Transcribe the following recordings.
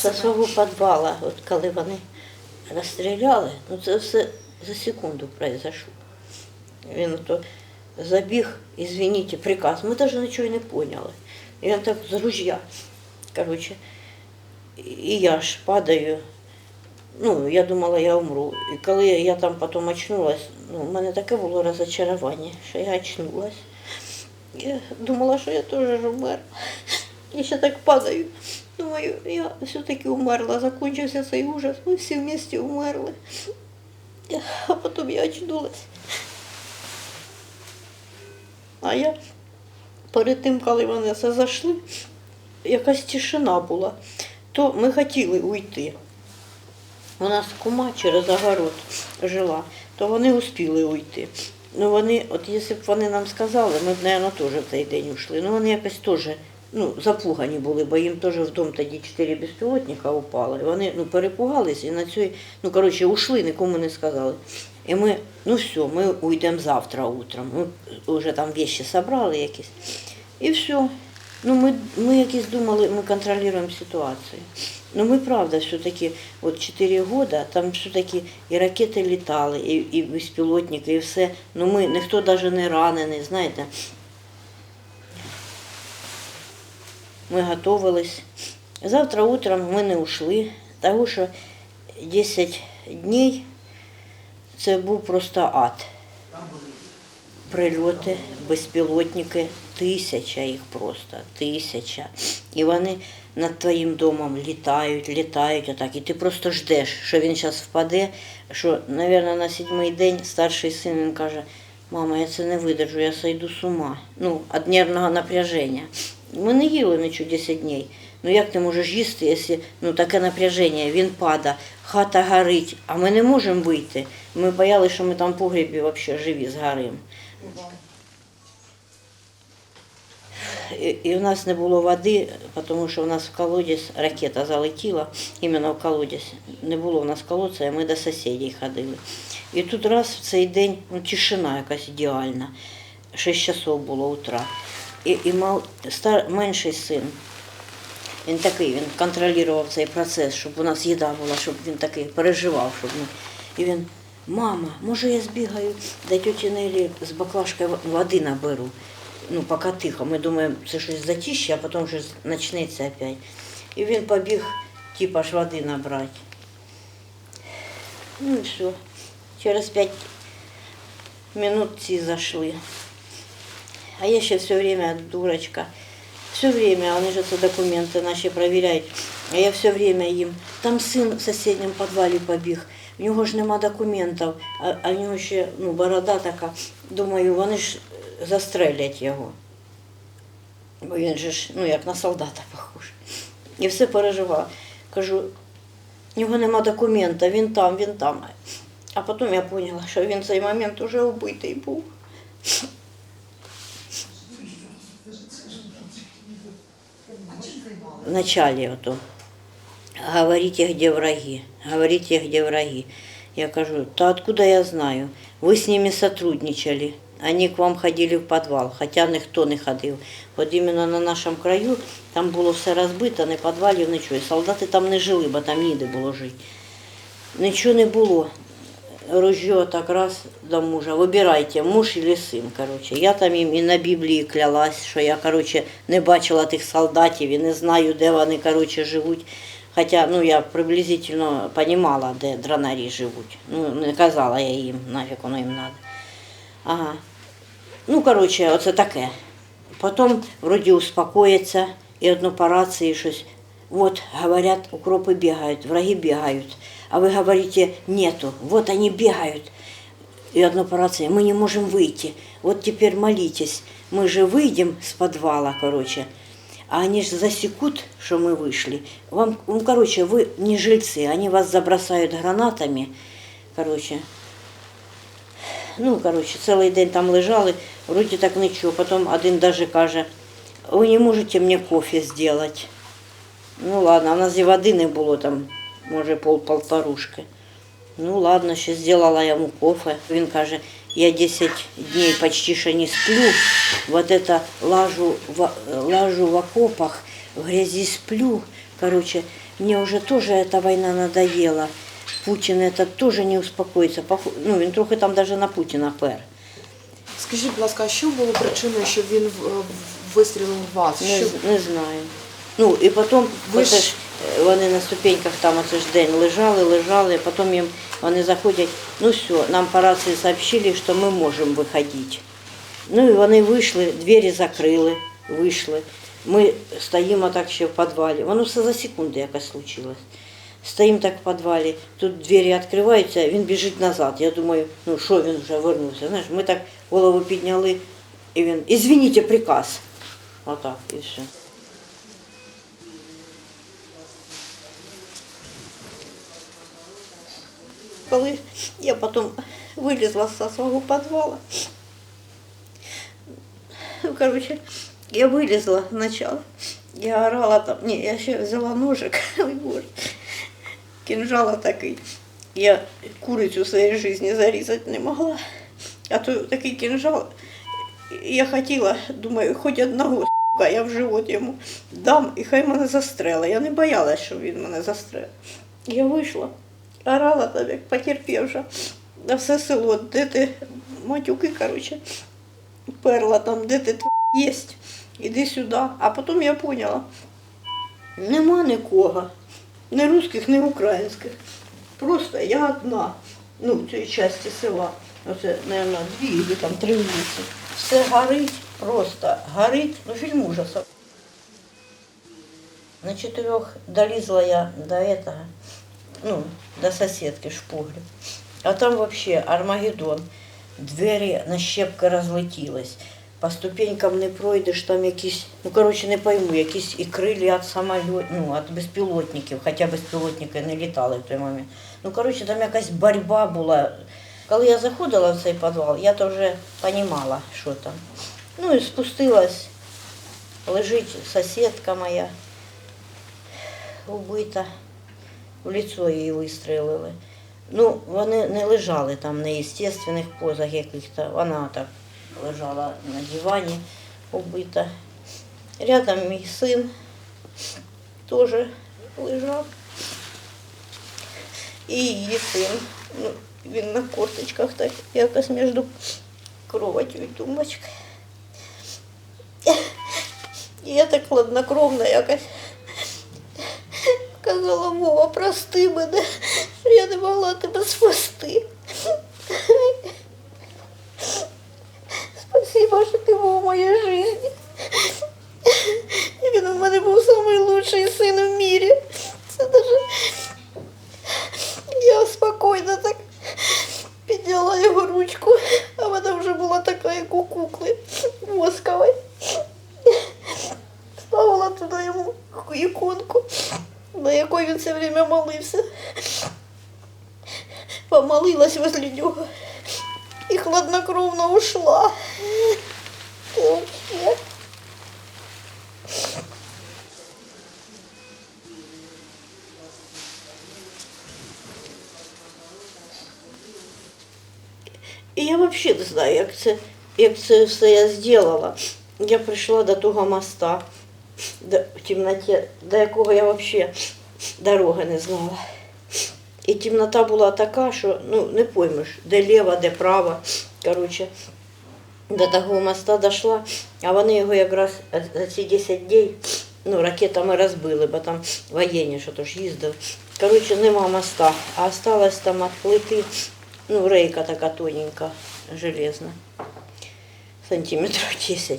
Со свого підвала, от коли вони розстріляли, ну це все за секунду произошло. Він то забіг, извините, приказ. Ми навіть нічого не поняли. І він так з ружья. Короче, і я ж падаю. Ну, я думала, я умру. І коли я там потім очнулась, ну, в мене таке було розочарування, що я очнулась. Я думала, що я теж ж умер. Я ще так падаю. Думаю, я все-таки умерла, закончився цей ужас, ми всі вместе умерли. А потім я очнулась. А я перед тим, коли вони все зайшли, якась тишина була. То ми хотіли уйти. У нас кума через огород жила, то вони успіли уйти. Ну вони, от якщо б вони нам сказали, ми б, мабуть, теж в цей день ушли. Ну вони якось теж ну, запугані були, бо їм теж в дом тоді чотири безпілотника упали. Вони ну, перепугались і на цій, ну коротше, ушли, нікому не сказали. І ми, ну все, ми уйдемо завтра утром. Ми вже там вещи собрали якісь. І все. Ну, ми, ми якісь думали, ми контролюємо ситуацію. Ну, ми правда, все-таки, от 4 года, там все-таки і ракети літали, і, і безпілотники, і все. Ну, ми, ніхто навіть не ранений, знаєте. Ми готувались. Завтра утром ми не ушли, тому що 10 днів це був просто ад. Прильоти, безпілотники, тисяча їх просто, тисяча. І вони над твоїм домом літають, літають отак. І ти просто ждеш, що він зараз впаде. Що, мабуть, на сьомий день старший син він каже, мама, я це не видержу, я сойду з ума. Ну, від нервного напряження. Ми не їли нічого 10 днів. Ну як ти можеш їсти, якщо ну, таке напряження, він пада, хата горить, а ми не можемо вийти. Ми боялися, що ми там в погребі взагалі живі згоримо. І, і в нас не було води, тому що в нас в колодязь ракета залетіла, іменно в колодязь. Не було в нас колодця, і ми до сусідів ходили. І тут раз в цей день ну, тишина якась ідеальна. 6 часов було утра. І, і мал, стар, менший син, він такий, він контролював цей процес, щоб у нас їда була, щоб він такий переживав, щоб ми. І він, мама, може я збігаю до тьоті Нелі з баклажкою води наберу. Ну, поки тихо. Ми думаємо, це щось затіще, а потім щось почнеться опять. І він побіг, типа ж води набрати. Ну і все. Через п'ять минут ці зайшли. А я ще все время дурочка. Все время, вони ж це документи наші. А я все время їм. Там син в сусідньому підвалі побіг. В нього ж нема документів, а, а в нього ще ну, борода така. Думаю, вони ж застрелять його. Бо він же ж, ну, як на солдата похож. І все переживав. Кажу, в нього нема документа, він там, він там. А потім я поняла, що він цей момент вже вбитий був. В начале вот, говорите, где враги, говорите, где враги. Я кажу, то откуда я знаю? Вы с ними сотрудничали. Они к вам ходили в підвал, хоча ніхто не ходив. От іменно на нашому краю там було все розбито, не підвалів, нічого. І солдати там не жили, бо там ніде було жити. Нічого не було. Ружье так раз до мужа. Вибирайте, муж или син. Короче. Я там їм і на Біблії клялась, що я короче, не бачила тих солдатів і не знаю, де вони короче, живуть. Хоча ну, я приблизительно розуміла, де дранарі живуть. Ну, не казала я їм, нафіг воно їм треба. Ага. Ну, короче, оце таке. Потім вроді успокоїться і одно по рації щось. Вот, говорят, укропы бегают, враги бегают. А вы говорите, нету. Вот они бегают. И одно по рации, мы не можем выйти. Вот теперь молитесь. Мы же выйдем с подвала, короче. А они же засекут, что мы вышли. Вам, ну, короче, вы не жильцы, они вас забросают гранатами. Короче, ну, короче, цілий день там лежали, вроді так нічого. Потім один даже каже, ви не можете мені кофе зробити. Ну ладно, а в нас і води не було там, може, пол-полторушки. Ну ладно, ще зробила йому кофе. Він каже, я 10 днів почти що не сплю, вот это лажу в, лажу в окопах, в грязі сплю. Короче, Мне уже тоже эта война надоела. Путин этот тоже не успокоится. Пох- Ну, він трохи там даже на Путіна пер. Скажіть, будь ласка, а що було причиною, що він в- в- вистрілив в вас? Не, Що... з- не знаю. Ну, і потім Ви оце ж- ж, е, вони на ступеньках там оце ж день лежали, лежали, потім їм вони заходять, ну все, нам по рації сообщили, що ми можемо виходити. Ну і вони вийшли, двері закрили, вийшли. Ми стоїмо так ще в підвалі. Воно все за секунду якось случилось. Стоїмо так в підвалі, тут двері відкриваються, він біжить назад. Я думаю, ну що він вже вернувся. Знаєш, ми так голову підняли, і він, извините, приказ. Отак, і все. Коли я потім вилізла з свого підвала, ну, я вылезла сначала. Я орала там, не, я ще взяла ножик, ой боже, кинжала такий. Я курицю в своїй житті зарізати не могла. А то такий кинжал, я хотіла, думаю, хоч одного сука, я в живот йому дам, і хай мене застрелить. Я не боялась, що він мене застрелить. Я вийшла, орала там, як потерпівша, на все село, де ти матюки, короче, перла там, де ти єсть, іди сюди. А потім я поняла, нема нікого, ні русських, ні українських. Просто я одна, ну, в цій часті села. Оце, мабуть, дві або там три вулиці. Все горить, просто горить, ну фільм ужасов. На чотирьох долізла я до этого, ну, до сусідки шпуглі. А там вообще Армагеддон. Двері на щепки розлетілись. По ступенькам не пройдеш, там якісь, ну коротше не пойму, якісь і крилі від самоліт, ну, від безпілотників, хоча безпілотники не літали в той момент. Ну, коротше, там якась боротьба була. Коли я заходила в цей підвал, я то вже розуміла, що там. Ну і спустилась, лежить сусідка моя, убита, в лицо її вистрелили. Ну, вони не лежали там в неестественних позах яких-то. Вона так лежала на дивані, убита. Рядом мій син теж лежав. І її син. Ну, він на корточках так якось між кроватю і тумбочкою. Я так хладнокровно якось казала, Вова, прости мене, що я не могла тебе спасти. Спасибо, що ти був у моїй житті. Він у мене був найкращий син в мірі. Це даже я спокійно так підняла його ручку, а вона вже була така, як у кукли воскової. Ставила туди йому іконку, на якій він все время молився. Помолилась і хладнокровно ушла. І я взагалі не знаю, як це, як це все я зробила. Я прийшла до того моста, до, в темноті, до якого я взагалі дороги не знала. І темнота була така, що ну, не поймеш, де ліва, де права. Коротше, до того моста дійшла, а вони його якраз за ці 10 днів ну, ракетами розбили, бо там воєнні що то ж їздив. Коротше, нема моста, а осталось там від плити, ну, рейка така тоненька, железна, сантиметрів 10.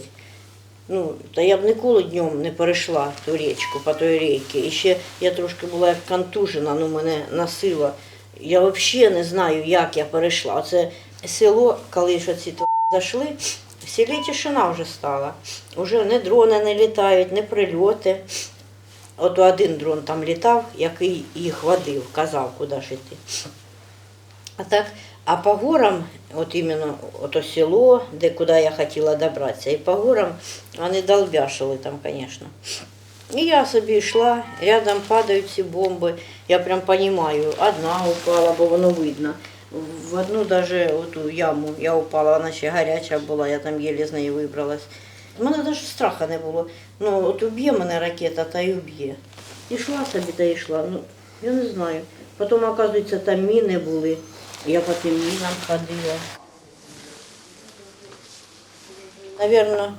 Ну, та я б ніколи днем не перейшла ту річку по той рейці. І ще я трошки була як контужена, ну мене носило. Я взагалі не знаю, як я перейшла. Оце село, коли ж ці зайшли, в селі тишина вже стала. Уже не дрони не літають, не прильоти. От один дрон там літав, який їх водив, казав, куди ж йти. А так, а по горам, от іменно ото село, де куди я хотіла добратися, і по горам вони долбяшили там, звісно. І я собі йшла, рядом падають ці бомби. Я прям розумію, одна упала, бо воно видно. В одну даже оту яму я упала, вона ще гаряча була, я там єлі з неї вибралась. У мене навіть страха не було. Ну, от уб'є мене ракета, та й уб'є. І йшла собі та йшла. Ну, я не знаю. Потім, оказується, там міни були. Я по тим мінам ходила. Наверно,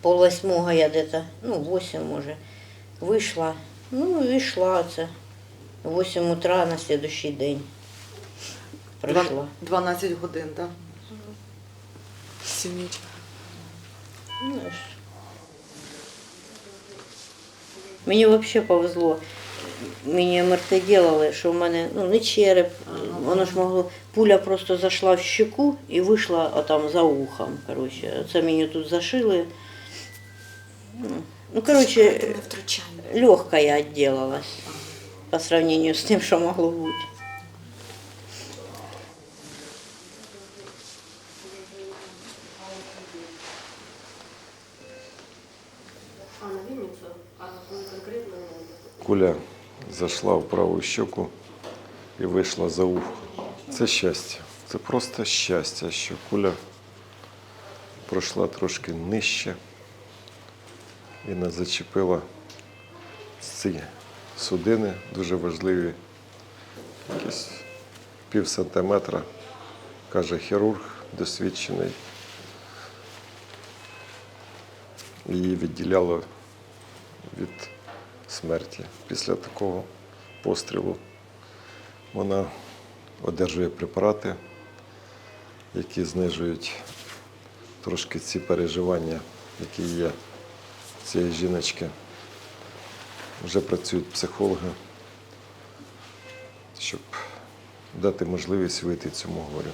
пол восьмого я где-то, ну, восемь може, вийшла. Ну, і йшла це. В 8 утра на следующий день прийшла. Два- 12 годин, так? Всю ніч. Ну. Мені взагалі повезло. Мені МРТ делали, що в мене ну, не череп, воно ж могло. Пуля просто зайшла в щеку і вийшла отам за ухом. Коротше. Це мені тут зашили. Ну, Ну, коротше, втручання. я відділалась по сравнению з тим, що могло бути. А на Вінницю? А коли конкретно? Куля зайшла в праву щоку і вийшла за ухо. Це щастя. Це просто щастя, що куля пройшла трошки нижче і не зачепила ці судини, дуже важливі. Якісь пів сантиметра, каже хірург досвідчений. Її відділяло від смерті. Після такого пострілу вона одержує препарати, які знижують трошки ці переживання, які є в цієї жіночки. Вже працюють психологи, щоб дати можливість вийти цьому горю.